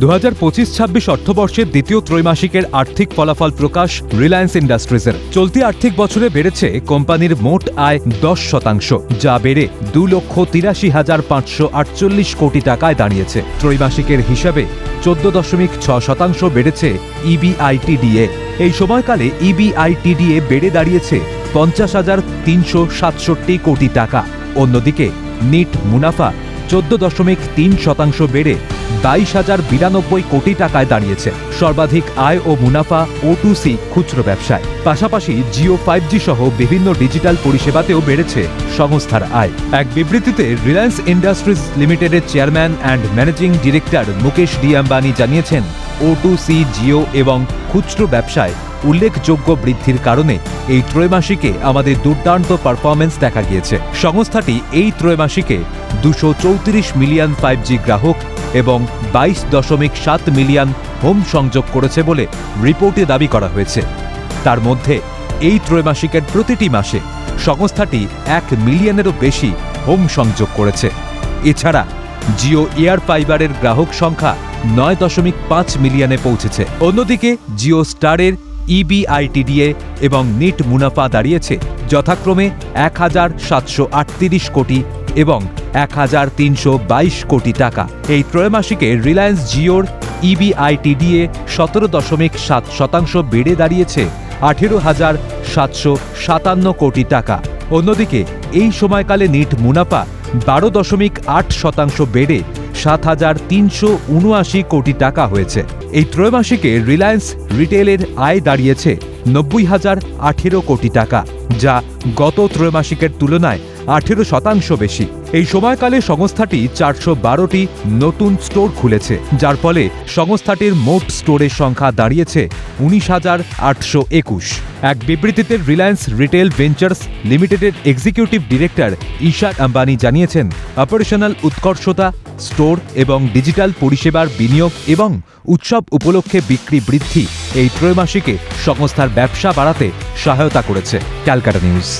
দু হাজার পঁচিশ ছাব্বিশ অর্থবর্ষের দ্বিতীয় ত্রৈমাসিকের আর্থিক ফলাফল প্রকাশ রিলায়েন্স ইন্ডাস্ট্রিজের। চলতি আর্থিক বছরে বেড়েছে কোম্পানির মোট আয় দশ শতাংশ, যা বেড়ে দু লক্ষ তিরাশি হাজার পাঁচশো আটচল্লিশ কোটি টাকায় দাঁড়িয়েছে। ত্রৈমাসিকের হিসাবে চোদ্দ দশমিক ছ শতাংশ বেড়েছে E ইবিআইটিডিএ এই সময়কালে E ইবিআইটিডিএ বেড়ে দাঁড়িয়েছে পঞ্চাশ হাজার তিনশো সাতষট্টি কোটি টাকা। অন্যদিকে, নিট মুনাফা চোদ্দ দশমিক তিন শতাংশ বেড়ে বাইশ হাজার বিরানব্বই কোটি টাকায় দাঁড়িয়েছে। সর্বাধিক আয় ও মুনাফা ও টু সি খুচরো ব্যবসায়। পাশাপাশি জিও ফাইভ জি সহ বিভিন্ন ডিজিটাল পরিষেবাতেও বেড়েছে সংস্থার আয়। এক বিবৃতিতে রিলায়েন্স ইন্ডাস্ট্রিজ লিমিটেডের chairman and managing director Mukesh D Ambani জানিয়েছেন ও টু সি জিও এবং খুচরো ব্যবসায় উল্লেখযোগ্য বৃদ্ধির কারণে এই ত্রৈমাসিকে আমাদের দুর্দান্ত পারফরমেন্স দেখা গিয়েছে। সংস্থাটি এই ত্রৈমাসিকে দুশো মিলিয়ন ফাইভ জি গ্রাহক এবং বাইশ দশমিক সাত মিলিয়ন হোম সংযোগ করেছে বলে রিপোর্টে দাবি করা হয়েছে। তার মধ্যে এই ত্রৈমাসিকের প্রতিটি মাসে সংস্থাটি এক মিলিয়নেরও বেশি হোম সংযোগ করেছে। এছাড়া জিও এয়ার ফাইবারের গ্রাহক সংখ্যা নয় দশমিক পাঁচ মিলিয়নে পৌঁছেছে। অন্যদিকে জিও স্টারের E ইবিআইটিডিএ এবং নিট মুনাফা দাঁড়িয়েছে যথাক্রমে এক হাজার সাতশো আটত্রিশ কোটি এবং এক হাজার তিনশো বাইশ কোটি টাকা। এই ত্রৈমাসিকে রিলায়েন্স জিওর E ইবিআইটিডিএ সতেরো দশমিক সাত শতাংশ বেড়ে দাঁড়িয়েছে আঠেরো হাজার সাতশো সাতান্ন কোটি টাকা। অন্যদিকে, এই সময়কালে নিট মুনাফা বারো দশমিক আট শতাংশ বেড়ে সাত হাজার তিনশো উনআশি কোটি টাকা হয়েছে। এই ত্রৈমাসিকে রিলায়েন্স রিটেলের আয় দাঁড়িয়েছে নব্বই হাজার আঠেরো কোটি টাকা, যা গত ত্রৈমাসিকের তুলনায় আঠেরো শতাংশ বেশি। এই সময়কালে সংস্থাটি চারশো বারোটি নতুন স্টোর খুলেছে, যার ফলে সংস্থাটির মোট স্টোরের সংখ্যা দাঁড়িয়েছে উনিশ হাজার আটশো একুশ। এক বিবৃতিতে রিলায়েন্স রিটেল ভেঞ্চার্স লিমিটেডের এক্সিকিউটিভ ডিরেক্টর ঈশান আম্বানি জানিয়েছেন, অপারেশনাল উৎকর্ষতা, স্টোর এবং ডিজিটাল পরিষেবার বিনিয়োগ এবং উৎসব উপলক্ষে বিক্রি বৃদ্ধি এই ত্রৈমাসিকে সংস্থার ব্যবসা বাড়াতে সহায়তা করেছে। ক্যালকাটা নিউজ।